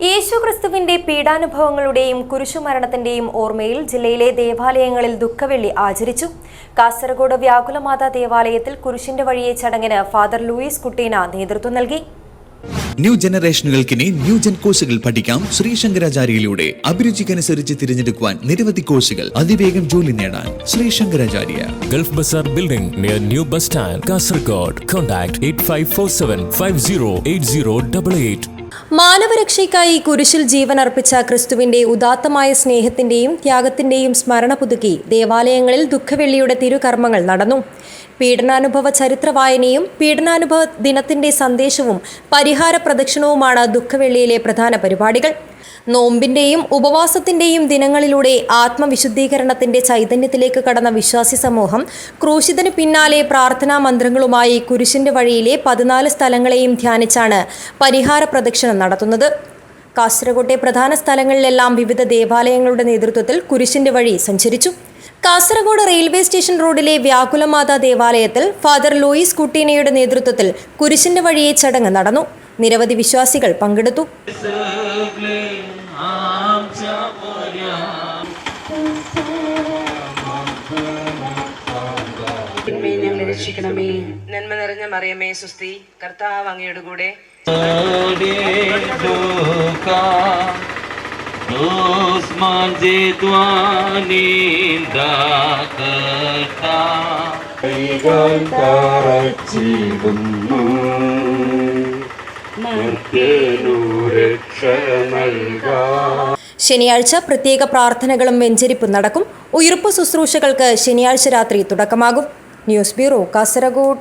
യേശുക്രിസ്തുവിന്റെ പീഡാനുഭവങ്ങളുടെയും കുരിശുമരണത്തിന്റെയും ഓർമ്മയിൽ ജില്ലയിലെ ദേവാലയങ്ങളിൽ ദുഃഖവെള്ളി ആചരിച്ചു കാസർഗോഡ് വ്യാകുലമാതാ ദേവാലയത്തിൽ കുരിശിന്റെ വഴിയെ ചടങ്ങിന് ഫാദർ ലൂയിസ് കുട്ടീന നേതൃത്വം നൽകി ന്യൂ ജനറേഷനുകൾക്കിനി ന്യൂ ജൻ കോഴ്സുകൾ പഠിക്കാം ശ്രീശങ്കരാചാര്യയിലൂടെ അഭിരുചിക്കനുസരിച്ച് തിരഞ്ഞെടുക്കുവാൻ നിരവധി കോഴ്സുകൾ അതിവേഗം ജോലി നേടാൻ Sreesankaracharya contact eight five near New Bus Stand, Kasargod. Contact 8547 508088. മാനവരക്ഷയ്ക്കായി കുരിശിൽ ജീവൻ അർപ്പിച്ച ക്രിസ്തുവിന്റെ ഉദാത്തമായ സ്നേഹത്തിന്റെയും ത്യാഗത്തിന്റെയും സ്മരണ പുതുക്കി ദേവാലയങ്ങളിൽ ദുഃഖവെള്ളിയുടെ തിരുകർമ്മങ്ങൾ നടന്നു. പീഡനാനുഭവ ചരിത്ര വായനയും പീഡനാനുഭവ ദിനത്തിന്റെ സന്ദേശവും പരിഹാര പ്രദക്ഷിണവുമാണ് ദുഃഖവെള്ളിയിലെ പ്രധാന പരിപാടികൾ. നോമ്പിന്റെയും ഉപവാസത്തിന്റെയും ദിനങ്ങളിലൂടെ ആത്മവിശുദ്ധീകരണത്തിന്റെ ചൈതന്യത്തിലേക്ക് കടന്ന വിശ്വാസി സമൂഹം ക്രൂശിതന് പിന്നാലെ പ്രാർത്ഥനാ മന്ത്രങ്ങളുമായി കുരിശിന്റെ വഴിയിലെ പതിനാല് സ്ഥലങ്ങളെയും ധ്യാനിച്ചാണ് പരിഹാര പ്രദക്ഷിണം നടത്തുന്നത്. കാസർകോട്ടെ പ്രധാന സ്ഥലങ്ങളിലെല്ലാം വിവിധ ദേവാലയങ്ങളുടെ നേതൃത്വത്തിൽ കുരിശിന്റെ വഴി സഞ്ചരിച്ചു. കാസർഗോഡ് റെയിൽവേ സ്റ്റേഷൻ റോഡിലെ വ്യാകുലമാതാ ദേവാലയത്തിൽ ഫാദർ ലൂയിസ് കുട്ടീനയുടെ നേതൃത്വത്തിൽ കുരിശിന്റെ വഴിയെ ചടങ്ങ് നടന്നു. നിരവധി വിശ്വാസികൾ പങ്കെടുത്തു. രക്ഷിക്കണമേ നന്മ നിറഞ്ഞ മറിയമേ സുസ്തി. കർത്താവ് അങ്ങയുടെ കൂടെ. ൂരക്ഷ നൽകാം. ശനിയാഴ്ച പ്രത്യേക പ്രാർത്ഥനകളും വെഞ്ചരിപ്പും നടക്കും. ഉയർപ്പ് ശുശ്രൂഷകൾക്ക് ശനിയാഴ്ച രാത്രി തുടക്കമാകും. News bureau Kasargod.